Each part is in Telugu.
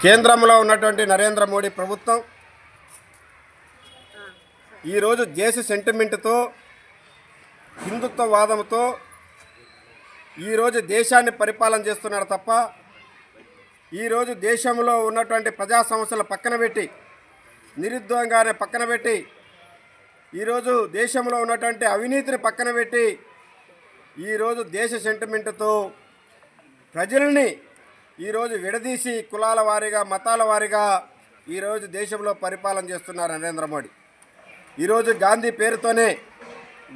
కేంద్రంలో ఉన్నటువంటి నరేంద్ర మోడీ ప్రభుత్వం ఈరోజు దేశ సెంటిమెంట్తో హిందుత్వవాదంతో ఈరోజు దేశాన్ని పరిపాలన చేస్తున్నారు తప్ప ఈరోజు దేశంలో ఉన్నటువంటి ప్రజా సమస్యలు పక్కన పెట్టి నిరుద్యోగాన్ని పక్కన పెట్టి ఈరోజు దేశంలో ఉన్నటువంటి అవినీతిని పక్కన పెట్టి ఈరోజు దేశ సెంటిమెంట్తో ప్రజల్ని ఈరోజు విడదీసి కులాల వారీగా మతాల వారీగా ఈరోజు దేశంలో పరిపాలన చేస్తున్నారు నరేంద్ర మోడీ. ఈరోజు గాంధీ పేరుతోనే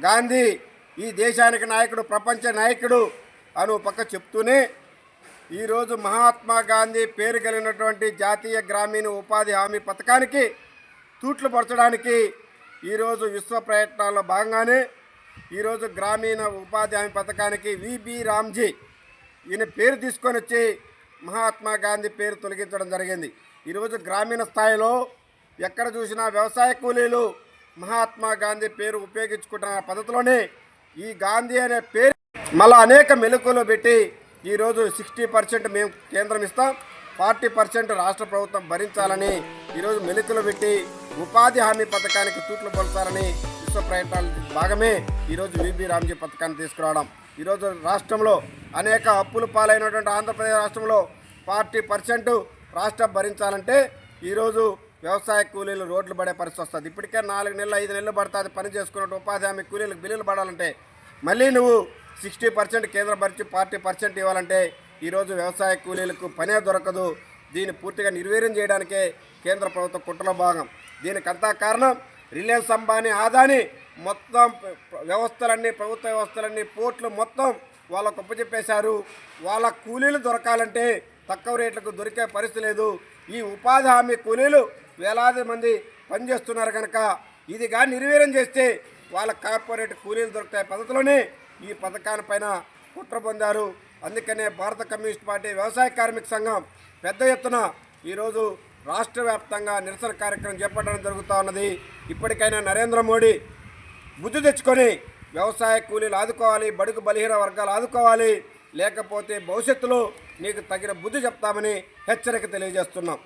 గాంధీ ఈ దేశానికి నాయకుడు ప్రపంచ నాయకుడు అని పక్క చెప్తూనే ఈరోజు మహాత్మా గాంధీ పేరు కలిగినటువంటి జాతీయ గ్రామీణ ఉపాధి హామీ పథకానికి తూట్లు పరచడానికి ఈరోజు విశ్వ ప్రయత్నాల్లో భాగంగానే ఈరోజు గ్రామీణ ఉపాధి హామీ పథకానికి విబి రామ్జీ ఈయన పేరు తీసుకొని వచ్చి మహాత్మా గాంధీ పేరు తొలగించడం జరిగింది. ఈరోజు గ్రామీణ స్థాయిలో ఎక్కడ చూసినా వ్యవసాయ కూలీలు మహాత్మా గాంధీ పేరు ఉపయోగించుకుంటున్న పద్ధతిలోనే ఈ గాంధీ అనే పేరు మళ్ళీ అనేక మెలకువలు పెట్టి ఈరోజు సిక్స్టీ పర్సెంట్ మేము కేంద్రం ఇస్తాం. ఫార్టీ పర్సెంట్ రాష్ట్ర ప్రభుత్వం భరించాలని ఈరోజు మెలికలు పెట్టి ఉపాధి హామీ పథకానికి తూట్లు పొలుస్తారని విశ్వ ప్రయత్నాల భాగమే ఈరోజు విబి రామ్జీ పథకాన్ని తీసుకురావడం. ఈరోజు రాష్ట్రంలో అనేక అప్పులు పాలైనటువంటి ఆంధ్రప్రదేశ్ రాష్ట్రంలో ఫార్టీ పర్సెంట్ రాష్ట్రం భరించాలంటే ఈరోజు వ్యవసాయ కూలీలు రోడ్లు పడే పరిస్థితి వస్తుంది. ఇప్పటికే నాలుగు నెలలు ఐదు నెలలు పడుతుంది పని చేసుకున్నట్టు ఉపాధి హామీ కూలీలకు బిల్లులు పడాలంటే. మళ్ళీ నువ్వు సిక్స్టీ పర్సెంట్ కేంద్ర భరించి ఫార్టీ పర్సెంట్ ఇవ్వాలంటే ఈరోజు వ్యవసాయ కూలీలకు పనే దొరకదు. దీన్ని పూర్తిగా నిర్వీర్యం చేయడానికే కేంద్ర ప్రభుత్వ కుట్ర భాగం. దీనికంతా కారణం రిలయన్స్ అంబానీ ఆదాని. మొత్తం వ్యవస్థలన్నీ ప్రభుత్వ వ్యవస్థలన్నీ పోర్ట్లు మొత్తం వాళ్ళకు ఒప్పచెప్పేశారు వాళ్ళ కూలీలు దొరకాలంటే తక్కువ రేట్లకు దొరికే పరిస్థితి లేదు. ఈ ఉపాధి హామీ కూలీలు వేలాది మంది పనిచేస్తున్నారు కనుక ఇది కానీ నిర్వీర్యం చేస్తే వాళ్ళ కార్పొరేట్ కూలీలు దొరుకుతాయి పద్ధతిలోనే ఈ పథకాన్ని పైన కుట్ర పొందారు. అందుకనే భారత కమ్యూనిస్ట్ పార్టీ వ్యవసాయ కార్మిక సంఘం పెద్ద ఎత్తున ఈరోజు రాష్ట్ర వ్యాప్తంగా నిరసన కార్యక్రమం చేపట్టడం జరుగుతూ ఉన్నది. ఇప్పటికైనా నరేంద్ర మోడీ బుద్ధి తెచ్చుకొని వ్యవసాయ కూలీలు ఆదుకోవాలి బడుగు బలహీన వర్గాలు ఆదుకోవాలి లేకపోతే భవిష్యత్తులో నీకు తగిన బుద్ధి చెప్తామని హెచ్చరిక తెలియజేస్తున్నాం.